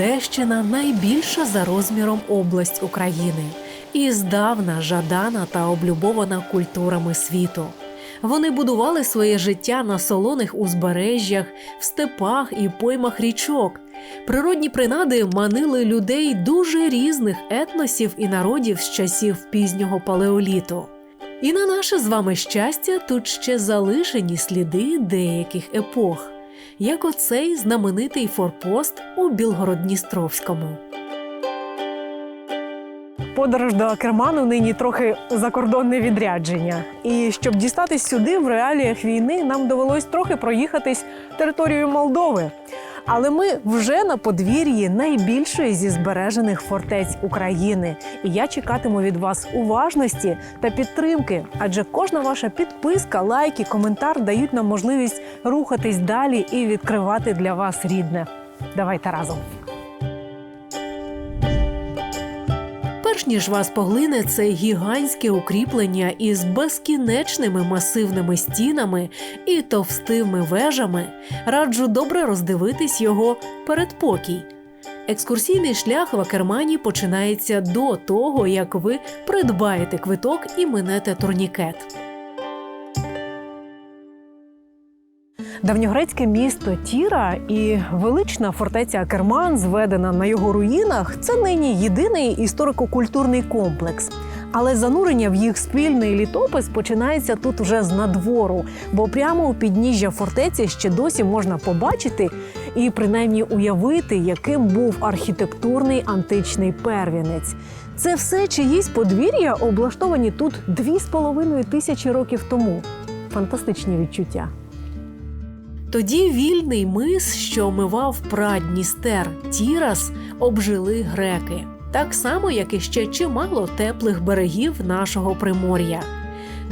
Одещина найбільша за розміром область України і здавна жадана та облюбована культурами світу. Вони будували своє життя на солоних узбережжях, в степах і поймах річок. Природні принади манили людей дуже різних етносів і народів з часів пізнього палеоліту. І на наше з вами щастя тут ще залишені сліди деяких епох, як оцей знаменитий форпост у Білгород-Дністровському. Подорож до Акерману нині трохи закордонне відрядження. І щоб дістатись сюди в реаліях війни, нам довелось трохи проїхатись територією Молдови. Але ми вже на подвір'ї найбільшої зі збережених фортець України. І я чекатиму від вас уважності та підтримки, адже кожна ваша підписка, лайк і коментар дають нам можливість рухатись далі і відкривати для вас рідне. Давайте разом. Перш ніж вас поглине це гігантське укріплення із безкінечними масивними стінами і товстими вежами, раджу добре роздивитись його передпокій. Екскурсійний шлях в Акермані починається до того, як ви придбаєте квиток і минете турнікет. Давньогрецьке місто Тіра і велична фортеця Акерман, зведена на його руїнах, це нині єдиний історико-культурний комплекс. Але занурення в їх спільний літопис починається тут вже з надвору, бо прямо у підніжжя фортеці ще досі можна побачити і принаймні уявити, яким був архітектурний античний первінець. Це все чиїсь подвір'я, облаштовані тут дві з половиною тисячі років тому. Фантастичні відчуття. Тоді вільний мис, що омивав прадністер Тірас, обжили греки, так само, як і ще чимало теплих берегів нашого примор'я.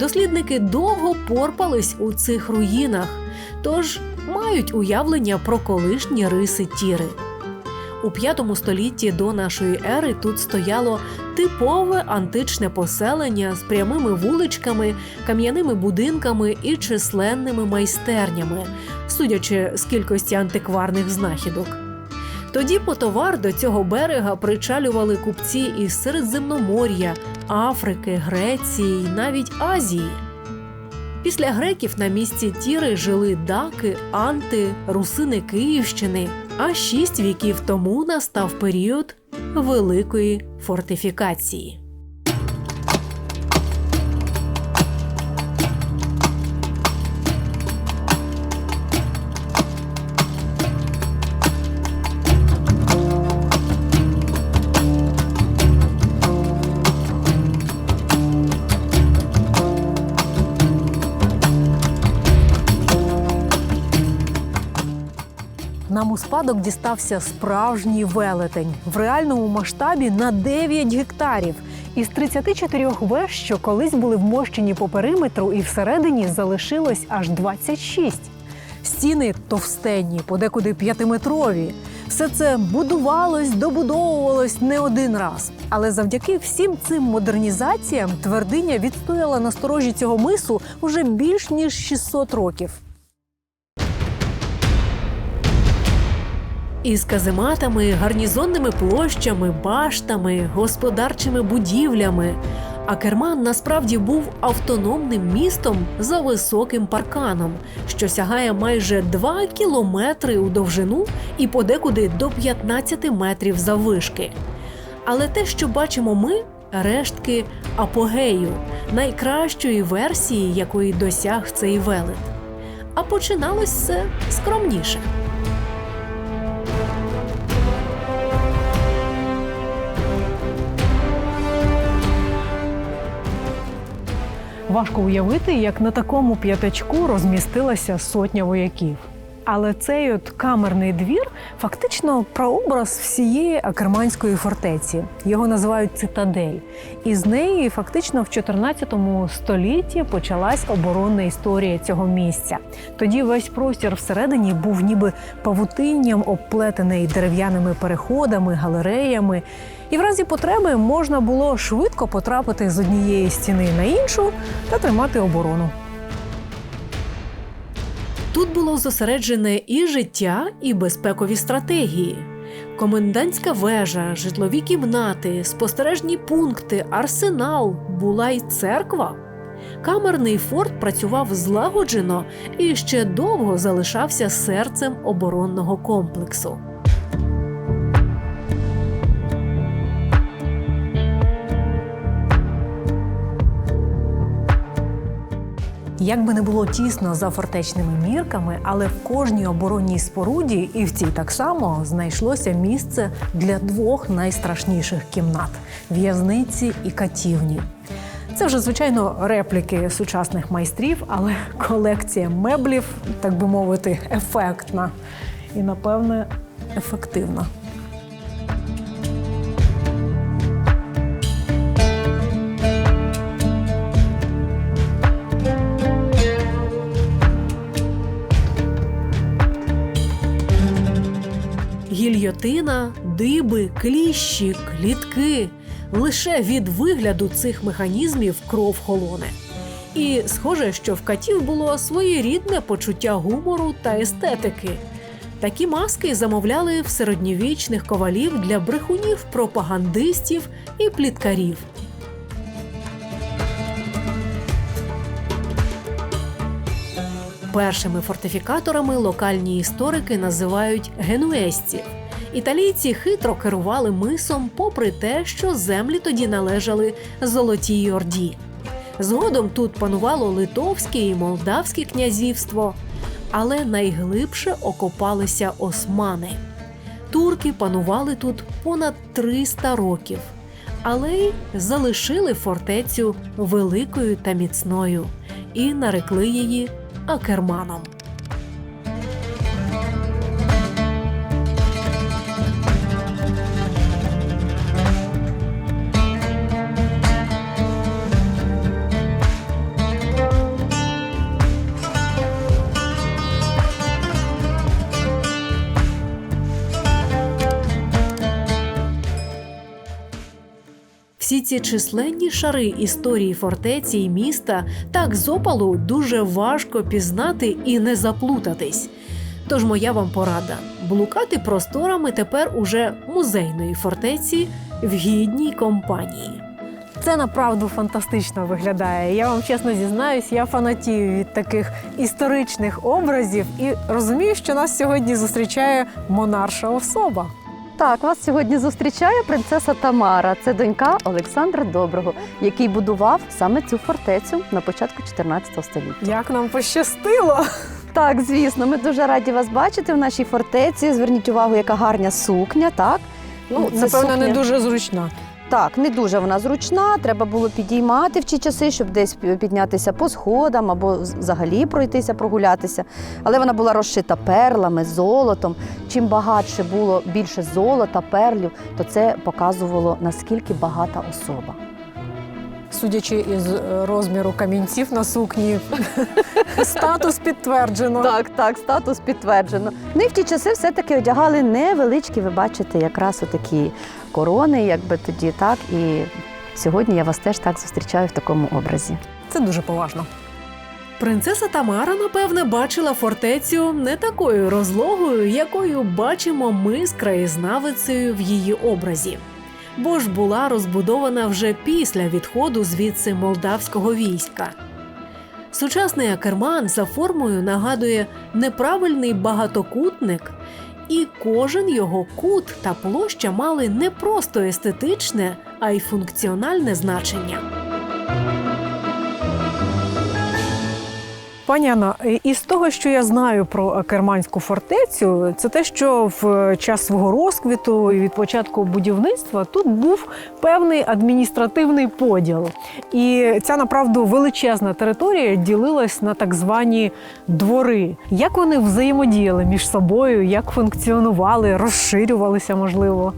Дослідники довго порпались у цих руїнах, тож мають уявлення про колишні риси Тіри. У п'ятому столітті до нашої ери тут стояло типове античне поселення з прямими вуличками, кам'яними будинками і численними майстернями, судячи з кількості антикварних знахідок. Тоді по товар до цього берега причалювали купці із Середземномор'я, Африки, Греції, й навіть Азії. Після греків на місці Тіри жили даки, анти, русини Київщини. А шість віків тому настав період великої фортифікації. У спадок дістався справжній велетень в реальному масштабі на 9 гектарів. Із 34 веж, що колись були вмощені по периметру, і всередині залишилось аж 26. Стіни товстенні, подекуди п'ятиметрові. Все це будувалось, добудовувалось не один раз. Але завдяки всім цим модернізаціям твердиня відстояла на сторожі цього мису уже більш ніж 600 років. Із казематами, гарнізонними площами, баштами, господарчими будівлями. Акерман насправді був автономним містом за високим парканом, що сягає майже 2 кілометри у довжину і подекуди до 15 метрів заввишки. Але те, що бачимо ми, рештки апогею, найкращої версії, якої досяг цей велет. А починалось все скромніше. Важко уявити, як на такому п'ятачку розмістилася сотня вояків. Але цей от камерний двір фактично прообраз всієї акерманської фортеці. Його називають цитадель. І з неї фактично в 14 столітті почалась оборонна історія цього місця. Тоді весь простір всередині був ніби павутинням, обплетений дерев'яними переходами, галереями. І в разі потреби можна було швидко потрапити з однієї стіни на іншу та тримати оборону. Тут було зосереджене і життя, і безпекові стратегії. Комендантська вежа, житлові кімнати, спостережні пункти, арсенал, була й церква. Камерний форт працював злагоджено і ще довго залишався серцем оборонного комплексу. Як би не було тісно за фортечними мірками, але в кожній оборонній споруді, і в цій так само знайшлося місце для двох найстрашніших кімнат в'язниці і катівні. Це вже звичайно репліки сучасних майстрів, але колекція меблів, так би мовити, ефектна і, напевне, ефективна. Гільйотина, диби, кліщі, клітки. Лише від вигляду цих механізмів кров холоне. І схоже, що в катів було своєрідне почуття гумору та естетики. Такі маски замовляли в середньовічних ковалів для брехунів, пропагандистів і пліткарів. Першими фортифікаторами локальні історики називають генуезців. Італійці хитро керували мисом, попри те, що землі тоді належали Золотій Орді. Згодом тут панувало Литовське і Молдавське князівство, але найглибше окопалися османи. Турки панували тут понад 300 років, але й залишили фортецю великою та міцною і нарекли її Акерманом. Ці численні шари історії фортеці і міста так з опалу дуже важко пізнати і не заплутатись. Тож моя вам порада блукати просторами тепер уже музейної фортеці в гідній компанії. Це направду фантастично виглядає. Я вам чесно зізнаюсь, я фанатію від таких історичних образів і розумію, що нас сьогодні зустрічає монарша особа. Так, вас сьогодні зустрічає принцеса Тамара. Це донька Олександра Доброго, який будував саме цю фортецю на початку 14 століття. Як нам пощастило! Так, звісно, ми дуже раді вас бачити в нашій фортеці. Зверніть увагу, яка гарна сукня. Так, Ну, це напевно, не дуже зручна. Так, не дуже вона зручна. Треба було підіймати в ті часи, щоб десь піднятися по сходам або взагалі пройтися, прогулятися. Але вона була розшита перлами, золотом. Чим багатше було більше золота, перлів, то це показувало наскільки багата особа. Судячи із е, розміру камінців на сукні, статус підтверджено. Так, так, статус підтверджено. Ну і в ті часи все-таки одягали невеличкі, ви бачите, якраз отакі корони, якби тоді так. І сьогодні я вас теж так зустрічаю в такому образі. Це дуже поважно. Принцеса Тамара, напевне, бачила фортецю не такою розлогою, якою бачимо ми з краєзнавицею в її образі. Бо ж була розбудована вже після відходу звідси молдавського війська. Сучасний акерман за формою нагадує неправильний багатокутник, і кожен його кут та площа мали не просто естетичне, а й функціональне значення. Пані Анна, із того, що я знаю про Керманську фортецю, це те, що в час свого розквіту і від початку будівництва тут був певний адміністративний поділ. І ця направду величезна територія ділилась на так звані двори. Як вони взаємодіяли між собою, як функціонували, розширювалися, можливо.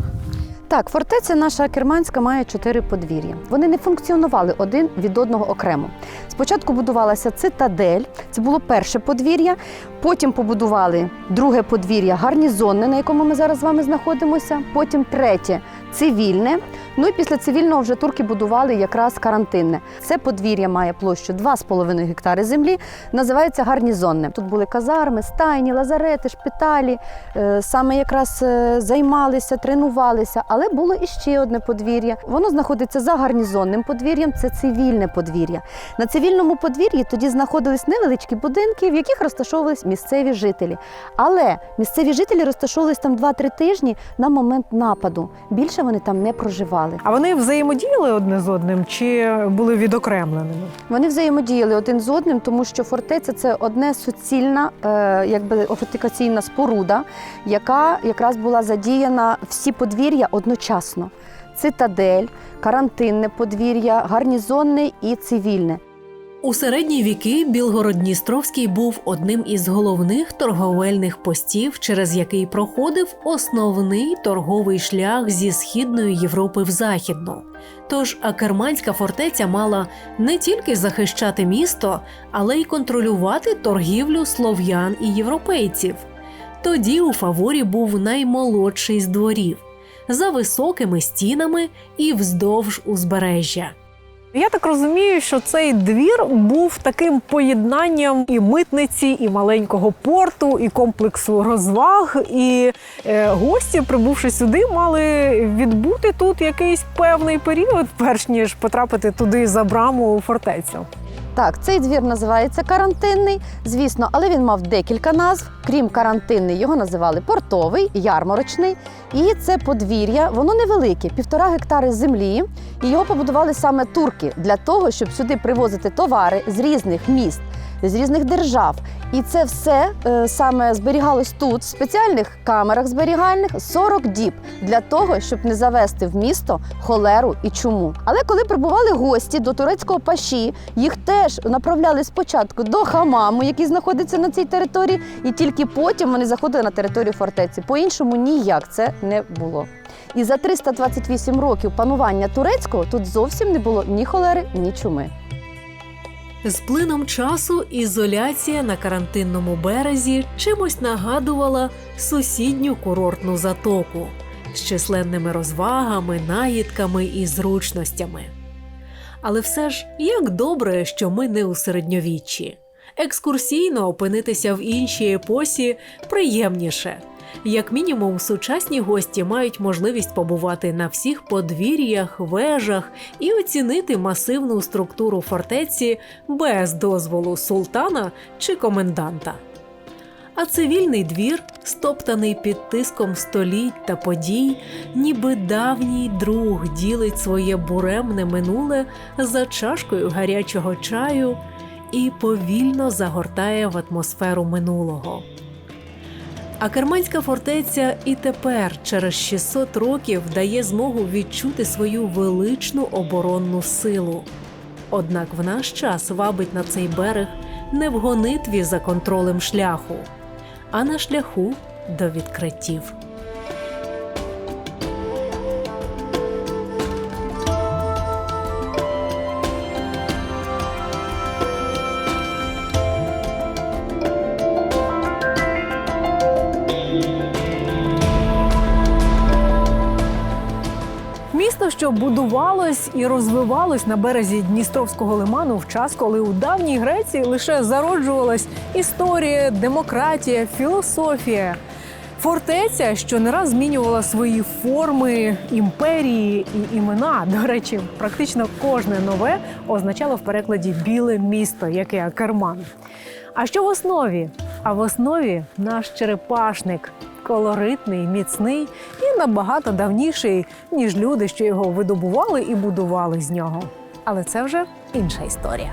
Так, фортеця наша керманська має чотири подвір'я. Вони не функціонували один від одного окремо. Спочатку будувалася цитадель, це було перше подвір'я. Потім побудували друге подвір'я гарнізонне, на якому ми зараз з вами знаходимося. Потім третє цивільне. Ну і після цивільного вже турки будували якраз карантинне. Це подвір'я має площу 2,5 гектари землі, називається гарнізонне. Тут були казарми, стайні, лазарети, шпиталі. Е, Саме якраз е, займалися, тренувалися. Але було іще одне подвір'я. Воно знаходиться за гарнізонним подвір'ям. Це цивільне подвір'я. На цивільному подвір'ї тоді знаходились невеличкі будинки, в яких розташовувались місцеві жителі. Але місцеві жителі розташовувались там 2-3 тижні на момент нападу. Більше вони там не проживали. А вони взаємодіяли одне з одним чи були відокремленими? Вони взаємодіяли один з одним, тому що фортеця це одне суцільна, е, якби фортифікаційна споруда, яка якраз була задіяна всі подвір'я одночасно: цитадель, карантинне подвір'я, гарнізонне і цивільне. У середні віки Білгород-Дністровський був одним із головних торговельних постів, через який проходив основний торговий шлях зі східної Європи в західну. Тож Акерманська фортеця мала не тільки захищати місто, але й контролювати торгівлю слов'ян і європейців. Тоді у фаворі був наймолодший з дворів за високими стінами і вздовж узбережжя. Я так розумію, що цей двір був таким поєднанням і митниці, і маленького порту, і комплексу розваг. І е, гості, прибувши сюди, мали відбути тут якийсь певний період, перш ніж потрапити туди за браму у фортецю. Так, цей двір називається карантинний, звісно, але він мав декілька назв. Крім карантинний, його називали портовий, ярмарочний. І це подвір'я, воно невелике, півтора гектари землі. І його побудували саме турки для того, щоб сюди привозити товари з різних міст, з різних держав. І це все е, саме зберігалось тут, в спеціальних камерах зберігальних 40 діб для того, щоб не завести в місто холеру і чуму. Але коли прибували гості до турецького паші, їх теж направляли спочатку до хамаму, який знаходиться на цій території, і тільки потім вони заходили на територію фортеці. По-іншому ніяк це не було. І за 328 років панування турецького тут зовсім не було ні холери, ні чуми. З плином часу ізоляція на карантинному березі чимось нагадувала сусідню курортну затоку з численними розвагами, наїдками і зручностями. Але все ж як добре, що ми не у середньовіччі. Екскурсійно опинитися в іншій епосі приємніше. Як мінімум, сучасні гості мають можливість побувати на всіх подвір'ях, вежах і оцінити масивну структуру фортеці без дозволу султана чи коменданта. А цивільний двір, стоптаний під тиском століть та подій, ніби давній друг ділить своє буремне минуле за чашкою гарячого чаю і повільно загортає в атмосферу минулого. А Керманська фортеця і тепер, через 600 років, дає змогу відчути свою величну оборонну силу. Однак в наш час вабить на цей берег не в гонитві за контролем шляху, а на шляху до відкриттів. Що будувалось і розвивалось на березі Дністровського лиману в час, коли у давній Греції лише зароджувалась історія, демократія, філософія. Фортеця, що не раз змінювала свої форми, імперії і імена. До речі, практично кожне нове означало в перекладі біле місто, яке Акерман. А що в основі? А в основі наш черепашник колоритний, міцний і набагато давніший, ніж люди, що його видобували і будували з нього. Але це вже інша історія.